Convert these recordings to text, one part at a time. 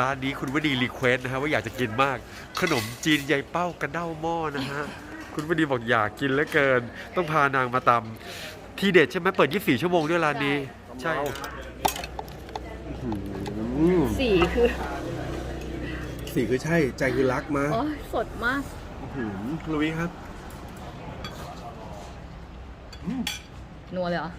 ร้านนี้คุณวดีรีเควสนะฮะว่าอยากจะกินมาก ขนมจีนยายเป้ากระเด้าหม้อนะฮะ คุณวดีบอกอยากกินเหลือเกิน ต้องพานางมาตำที่เด็ดใช่ไหมเปิด 24 ชั่วโมงด้วยร้านนี้ ใช่สีคือ สีคือใช่ใจคือรักมาโอ้ยสดมากลุยครับนัวเลยเหรอ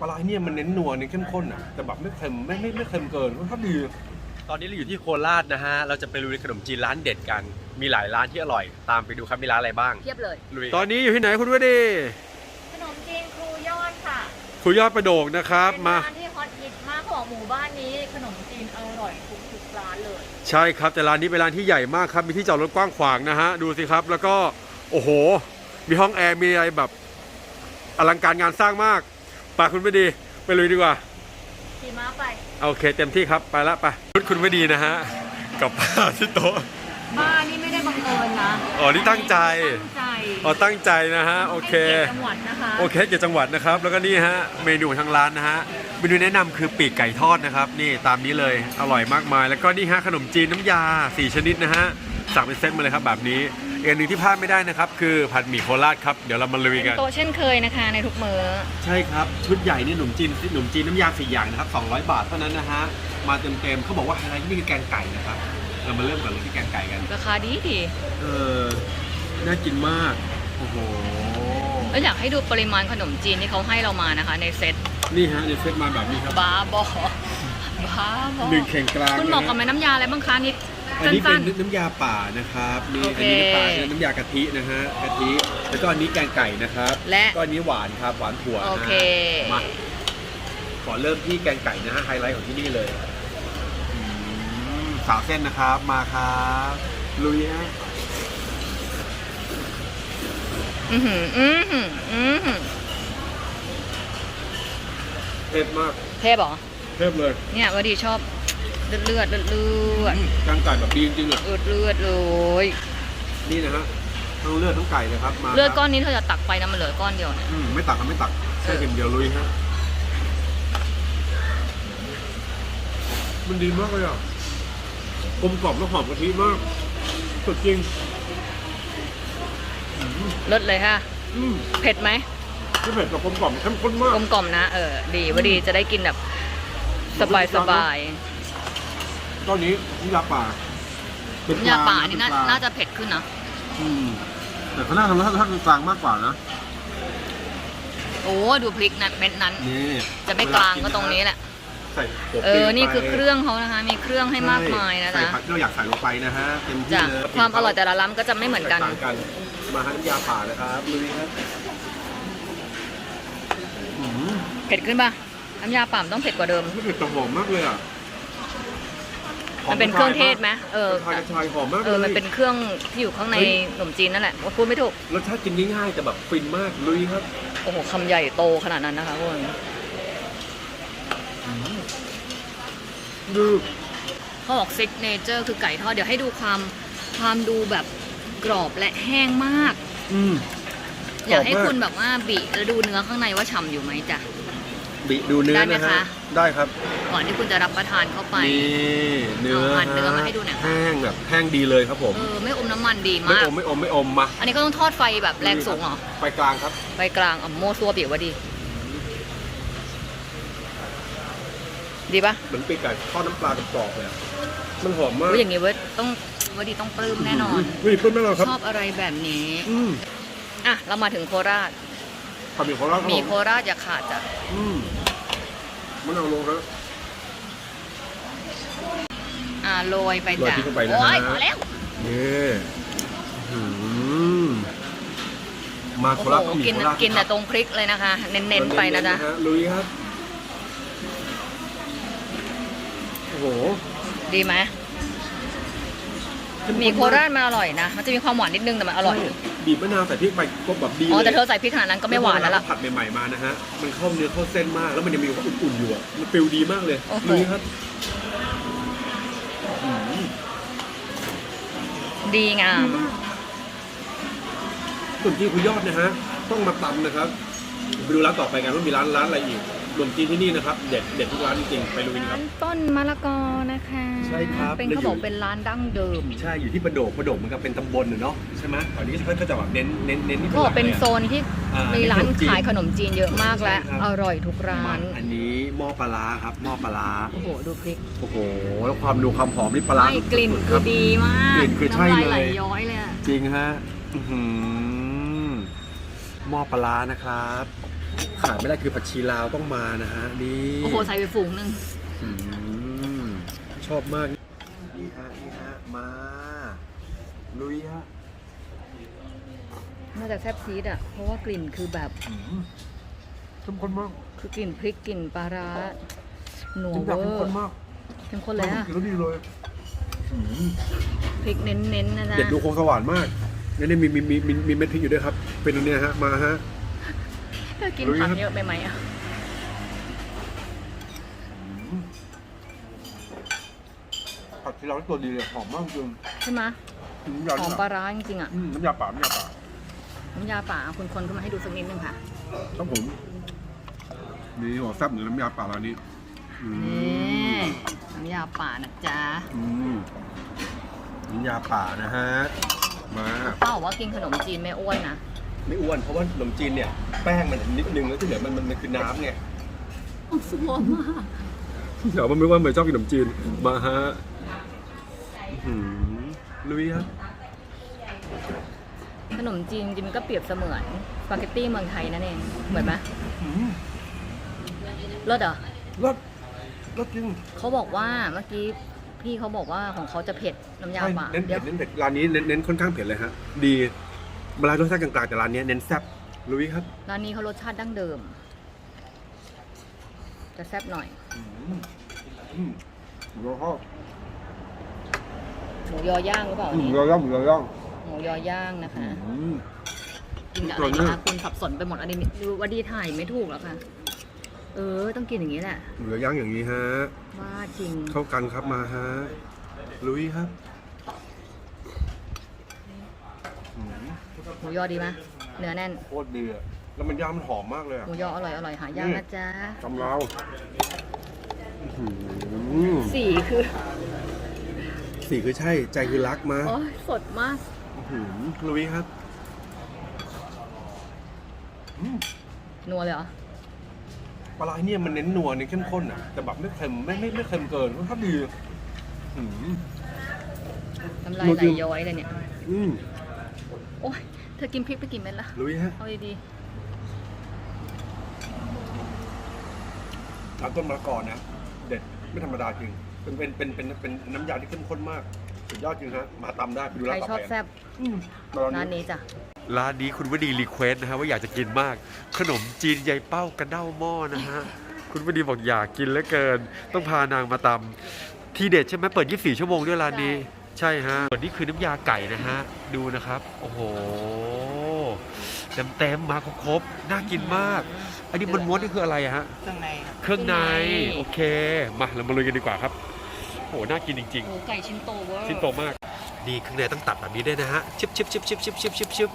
ปลาร้าเนี่ยมันเน้นนัวเน้นเข้มข้นอะแต่แบบไม่เค็มไม่ไม่ไม่เค็มเกินรสชาติดี ตอนนี้เราอยู่ที่โคราชนะฮะ เราจะไปลุยขนมจีนร้านเด็ดกัน มีหลายร้านที่อร่อย ตามไปดูครับมีร้านอะไรบ้าง เทียบเลย ลุยตอนนี้อยู่ที่ไหนคุณวดีขนมจีนครูยอดค่ะครูยอดประโดกนะครับเป็นมา ร้านที่ฮอตฮิตมากของหมู่บ้านนี้ ขนมจีนอร่อยทุกทุกๆร้านเลย ใช่ครับแต่ร้านนี้เป็นร้านที่ใหญ่มากครับมีที่จอดรถกว้างขวางนะฮะดูสิครับ แล้วก็โอ้โห มีห้องแอร์มีอะไรแบบอลังการงานสร้างมากไปคุณไม่ดีไปลุยดีกว่าขี่ม้าไป โอเคเต็มที่ครับไปละไปชุดคุณไม่ดีนะฮะกับผ้าที่โต๊ะบ้านนี่ไม่ได้บังเอิญนะอ๋อนี่ตั้งใจตั้งใจอ๋อตั้งใจนะฮะโอเคให้กียรติจังหวัดนะคะโอเคเกียรติจังหวัดนะครับ แล้วก็นี่ฮะเมนูของทางร้านนะฮะเมนูแนะนำคือปีกไก่ทอดนะครับ นี่ตามนี้เลยอร่อยมากมาย แล้วก็นี่ฮะขนมจีนน้ำยา 4 ชนิดนะฮะสั่งเป็นเซตมาเลยครับแบบนี้ อีกอันหนึ่งที่พลาดไม่ได้นะครับ คือผัดหมี่โคราชครับ เดี๋ยวเรามาลุยกัน โตะเช่นเคยนะคะ ในทุกมื้อใช่ครับ ชุดใหญ่นี่ขนมจีนขนมจีนน้ำยาสี่อย่างนะครับ200 บาทเท่านั้นนะฮะมาเต็มๆเขาบอกว่าไฮไลท์ที่นี่คือแกงไก่นะครับเรามาเริ่มก่อนเลยที่แกงไก่กันราคาดีดีเออน่ากินมากโอ้โหแล้วอยากให้ดูปริมาณขนมจีนที่เขาให้เรามานะคะ ในเซ็ตนี่ฮะในเซตมาแบบนี้ครับบ้าบอบ้าบอหนึ่งแข่งกลางคุณนะบอกฮะกับแม่น้ำยาอะไรบ้างคะนิด อันนี้เป็สั้นนน้ำยาป่านะครับนี่โออัเคนนี้น้ำปลาน้ำยากะทินะฮะกะทิแล้วก็อันนี้แกงไก่นะครับและก็อันนี้หวานครับหวานถั่วๆนะโอเคมาขอเริ่มที่แกงไก่นะฮะไฮไลท์ของที่นี่เลยอืมสาวเส้นนะครับมาครับลุยฮะอือหืออือหืออือหือเผ็ดมากเทพเหรอเผ็ดเลย เนี่ยวันดีชอบ เลือดเลือดเลือดเลือดอืมแกงไก่แบบดีจริงๆอะเลือดเลือดเลยนี่นะฮะทั้งเลือดทั้งไก่เลยครับมาเลือดก้อนนี้เธอจะตักไปนะมันเหลือก้อนเดียวเนี่ยอืมไม่ตักครับไม่ตักแค่เค็มเดียวลุยฮะมันดีมากเลยอะกลมกล่อมและหอมกะทิมากสุดจริงเลิศเลยค่ะ อืมเผ็ดไหมที่เผ็ดกับกลมกล่อมเข้มข้นมากกลมกล่อมนะ เออ ดีวันดีจะได้กินแบบ สบายสบาย ตอนนี้นี่ยาป่าเป็ยาป่านี่น่าเป็ปลน่าจะเผ็ดขึ้นนะอืมแต่เขาน่าทำรสชาติกลางมากกว่านะโอ้ดูพริกนะเม็ดนั้น นี่จะไม่กลางก็ตรงนี้แหละ ใส่หัวเอปลีอนี่ไปคือเครื่องเขานะคะ มีเครื่องให้มากมายนะใส่จ๊ะผักที่เราอยากใส่ลงไปนะฮะเต็มที่จ้ะเลยความอร่อยแต่ละร้านก็จะไม่เหมือนกัน แตต่างกัน มาฮะน้ำยาป่านะครับลุยครับอืมเผ็ดขึ้นป่ะน้ำยาป่ามนต้องเผ็ดกว่าเดิมไม่เผ็ดแต่หอมมากเลยอะ มันเป็นเครื่องเทศไหมเออ กระชายกระชายหอมมากเอเลยอมันเป็นเครื่องที่อยู่ข้างในเฮ้ย ขนมจีนนั่นแหละว่าพูดไม่ถูก รสชาติกินง่ายๆแต่แบบฟินมากลุยครับ โอ้โหคำใหญ่โตขนาดนั้นนะคะคุณดูเขาบอกซิกเนเจอร์คือไก่ทอด เดี๋ยวให้ดูความความดูแบบกรอบและแห้งมาก อืมอยากให้กรอบมากคุณแบบว่าบีแล้วดูเนื้อข้างในว่าฉ่ำอยู่ไหมจ้ะ บิดูเนื้อได้ไหมนะฮะคะ ได้ครับ ก่อนที่คุณจะรับประทานเข้าไป นี่เนื้อเอาหั่นเนื้อมาให้ดูหน่อยค่ะ แห้งแบบแห้งดีเลยครับผม เออไม่อมน้ำมันดีไม่มากอมไม่อมไม่อมมาอันนี้ก็ต้องทอดไฟแบบแรงสูงเหรอไปกลางครับ ไฟกลางอะโม่ซัวบีว่าดี ดีปะเหมือนปีกไก่ทอดน้ำปลากรอบๆเลยอะมันหอมมากว่าอย่างงี้เว้ยต้องว่าดีต้องปลื้มแน่นอนนี่เพิ่มแน่นอนครับ ชอบอะไรแบบนี้ อืมอะ เรามาถึงโคราช ผัดหมี่โคราชครับมีผโคราชอย่าขาดจ้ะอืมมันเอาลงครับอ่าโรยไปจ้ะโรยพริกลงไปนะฮะ โอ้ยพอแล้วนี่อืมมาโคโอ้ราชโหต้องมีกินโคราชกินแต่ตรงพริกเลยนะคะ เน้นๆไปนะจ๊ะ ลุยครับโอ้โหดีไหมหมีโคราชมันอร่อยนะ มันจะมีความหวานนิดนึงแต่มันอร่อย บีบมะนาวใส่พริกไปก็แบบดีอ๋อเลยแต่เธอใส่พริกขนาดนั้นก็ไม่หวานแล้วล่ะ ผัดใหม่ๆมานะฮะ มันเข้าเนื้อเข้าเส้นมาก แล้วมันยังมีความอุ่นๆอยู่อะมันฟิลดีมากเลยโอ้โหลุยครับอืมดีงาม ส่วนจีนคุณยอดนะฮะ ต้องมาตำนะครับไปดูร้านต่อไปกันว่ามีร้านร้านอะไรอีกข นมจีนที่นี่นะครับ เด็ดเด็ดทุกร้านจริงๆไปลุยนะคร้ารับ นต้นมะละกอนะคะช่ครับ เป็นเขาบอกเป็นร้านดั้งเดิมใช่อยู่ที่ประโดกประโดกมันก็เป็นตำบลน่ะเนาะใช่ไหมตอนนี้เขาจะแบบเน้นเน้นเน้นที่เขาบอกเป็นโซนที่อ่มีร้านเขมจีขายขนมจีนเยอะมากและใช่ครับอร่อยทุกร้านอันนี้หม้อปลาร้าครับหม้อปลาร้าโอ้โหดูพริกโอ้โหแล้วความดูความหอมนี่ปลาร้าไม่กลิ่นสุดๆคืรัอบ ดีมากกลิ่นคือใช่น้ำลายไหลเลยย้อยเลยอะจริงฮะอื้อหือ หม้อปลาร้านะครับ ขาดไม่ได้คือผักชีลาวต้องมานะฮะนี่โอ้โหใส่ไปฝูงหนึ่งอืมชอบมาก นี่ฮะนี่ฮะมาลุยฮะน่าจะแซ่บซีดอะ เพราะว่ากลิ่นคือแบบอืมเข้มข้นมากคือกลิ่นพริกกลิ่นปลาร้าหนัวจริงเวจังอเข้มข้นร์มากเข้มข้นเลยอะกินแล้วดีเลยอืมพริกเน้นๆนะจ๊ะเด็ดดูโครงสว่านมาก นี่นี่มีมีมีมีมีเม็ดพริกอยู่ด้วยครับ เป็นอันเนี้ยฮะ มาฮะ เธอกินลุยผักครับเยอะไปไหมอะ ผัดที่เราตัวดีเลยหอมมากจริงใช่ไหมน้ำยาหอมปลาร้าจริงๆอะ อืมน้ำยาป่าน้ำยาป่าน้ำยาป่าคุณคนขึ้นมาให้ดูสักนิดนึงค่ะ ครับผมนี่หัวแซ่บเหมือนน้ำยาป่าร้านนี้ อืนี่มน้ำยาป่านะจ๊ะ อืมน้ำยาป่านะฮะ มา ป้าบอกว่ากินขนมจีนไม่อ้วนนะ ไม่อ้วน เพราะว่าขนมจีนเนี่ย แป้งมันนิดนึงแล้วที่เหลือมันมันมันคือน้ำไงสวยมากเดี๋ยวมันไม่ว่าเหมือนชอบกินขนมจีน มาฮะอื้อหือลุยครับขนมจีนจริงๆก็เปรียบเสมือนสปาเกตตี้เมืองไทยนั่นเอง เหมือนไหมอืมรสเหรอ รสรสจริง เขาบอกว่าเมื่อกี้ พี่เขาบอกว่าของเขาจะเผ็ดน้ำยาใช่ป่าเน้นเดี๋เผ็ยวดเน้นเผ็ดร้านนี้เน้นเน้นค่อนข้างเผ็ดเลยฮะ ดีเวลารสชาติกลางๆแต่ร้านเนี้ยเน้นแซ่บลุยครับ ร้านนี้เขารสชาติดั้งเดิม จะแซ่บหน่อยอืมอืมหมูยอทอดหมูยอย่างหรือเปล่าหมูนี่ยอย่างหมูยอย่างหมูยอย่างนะคะอืมกินกับตัอะวไรเนี้ยนะคะคุณสับสนไปหมดอันนี้ดูว่าดีถ่ายไม่ถูกแล้วค่ะ เออ ต้องกินอย่างนี้แหละหมูยอย่างอย่างนี้ฮะ ว่าจริง เข้ากันครับมาฮะ ลุยครับอืมหมูยอดีไหมเนื้อแน่น โคตรดีอะแล้วมันย่างมันหอมมากเลยอะ หมูยออร่อยอร่อยหายากนะจ๊ะกำเราอื้อหือสีคือสีคือใช่ ใจคือรักมาโอ้ยสดมาก อื้อหือลุยครับอืมนัวเลยเหรอ ปลาร้าเนี่ยมันเน้นนัวเน้นเข้มข้นอะแต่แบบไม่เค็มไม่ไม่ไม่เค็มเกินรสชาติดีอืม น้ำลายนัวไหลจริงย้อยเลยเนี่ย อืมโอ้ยเธอกินพริกไปกี่เม็ดละ ลุยฮะเอาดีร้านต้นมะละกอนะ เด็ดไม่ธรรมดาจริง เป็นเป็นเป็นเป็นเป็นน้ำยาที่เข้มข้นมาก สุดยอดจริงฮะมาตำได้ไปดูๆใคร้ารนต่อชอบไปแซ่บอืมร้านร้านนี้นี้จ้ะ ร้านนี้คุณวดีรีเควสนะฮะว่าอยากจะกินมาก ขนมจีนยายเป้ากระเด้าหม้อนะฮะ คุณวดีบอกอยากกินเหลือเกิน ต้องพานางมาตำทีเด็ดใช่ไหมเปิด 24 ชั่วโมงด้วยร้านนี้ ใช่ฮะส่วนนี้คือน้ำยาไก่นะฮะ ดูนะครับ โอ้โหเต็มเต็มๆมาครบๆน่ากินมาก อันนี้มันม้วนนี่คืออะไรอะฮะ เครื่องในครับ เครื่องใน โอเค มาเรามาลุยกันดีกว่าครับ โอ้โหน่ากินจริงๆโอ้ไก่ชิ้นโตเวอร์ชิ้นโตมากนี่ข้างในต้องตัดแบบนี้ด้วยนะฮะ ชิบชิบชิบชิบชิบชิบชิบชิบ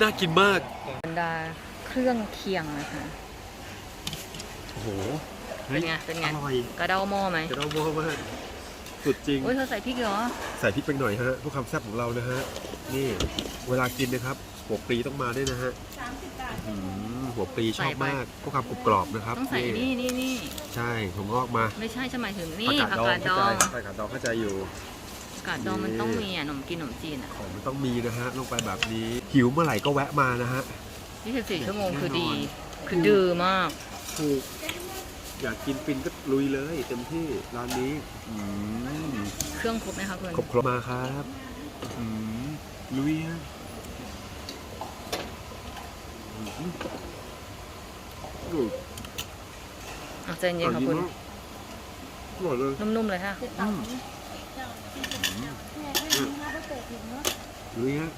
น่ากินมาก บรรดาเครื่องเคียงนะคะโอ้โหเป็นไง เป็นไง อร่อยกระเด้าหม้อไหมจะเอาโม่มากสุดจริง โอ้ยเธอใส่พริกเหรอ ใส่พริกไปหน่อยฮะเพื่อความแซ่บของเรานะฮะ นี่ เวลากินนะครับหัวปลีต้องมาด้วยนะฮะ อืมหัวปลีชอบมากเพื่อความกรุบกรอบนะครับต้องใส่นี่นี่นี่ใช่ผมงอกมาไม่ใช่ฉันหมายถึงนี่ผักผักกาดดองกาดดเข้าองใจผักกาดดองเข้าใจอยู่ผักกาดดองมันต้องมีอะขนมกินขนมจีนอะของมันต้องมีนะฮะลงไปแบบนี้หิวเมื่อไหร่ก็แวะมานะฮะ24ชั่วโมงคือดีแน่นอนคือดื้อมากถูกอยากกินฟินก็ลุยเลยเต็มที่ร้านนี้อืมเครื่องครบไหมคะคุณครบครบมาครับอืมลุยฮะ อืมอืมอะใจเย็นค่ะคุณ อร่อยเลยนุ่มๆเลยค่ะ อืมลุยฮะ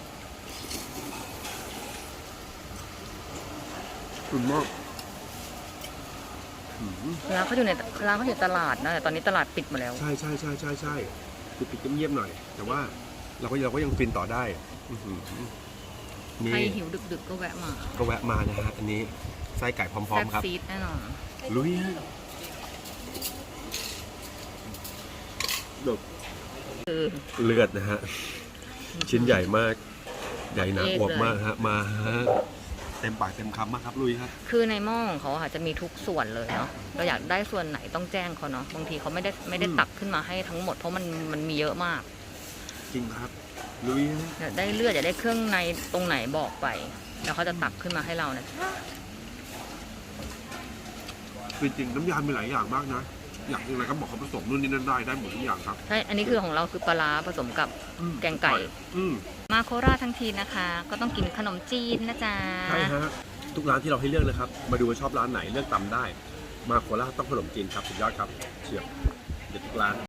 อุ่นมากอืมร้านเขาอยู่ในร้านเขาอยู่ตลาดนะแต่ตอนนี้ตลาดปิดหมาแล้ว ใช่ใช่ใช่ใช่ใช่ปิดปิดเงียบๆหน่อย แต่ว่าเราก็เราก็ยังฟินต่อได้ อื้อหือ นี่ใครหิวดึกๆก็แวะมาก็แวะมานะฮะอันนี้ไส้ไก่พร้อแซ่มบๆครับ ซีดแน่นอนลุยฮะดกคือเลือดนะฮะ ชิ้นใหญ่มาก ใหญ่หนาเอกอวบเลยมากฮะ มาฮะ เต็มปากเต็มคำมากครับ ลุยครับคือในหม้อของเขาอาจจะมีทุกส่วนเลยเนาะเราอยากได้ส่วนไหนต้องแจ้งเขาเนาะบางทีเขาไม่ได้ไม่ได้อืม ตักขึ้นมาให้ทั้งหมดเพราะมันมันมีเยอะมาก จริงครับ ลุยฮะอยากได้เลือดอยากได้เครื่องในตรงไหนบอกไป แล้วเขาจะตักขึ้นมาให้เรานะจริงๆน้ำยามีหลายอย่างมากนะ อยากอะไรก็บอกเขาผสมนู่นนี่นั่นได้ได้หมดทุกอย่างครับ ใช่ อันนี้คือของเราคือปลาร้าผสมกับอืมแกงไก่ อืมมาโคราชทั้งทีนะคะ ก็ต้องกินขนมจีนนะจ๊ะ ใช่ฮะทุกร้านที่เราให้เลือกนะครับ มาดูว่าชอบร้านไหนเลือกตำได้ มาโคราชต้องขนมจีนครับสุดยอดครับเชียบเด็ดทุกร้าน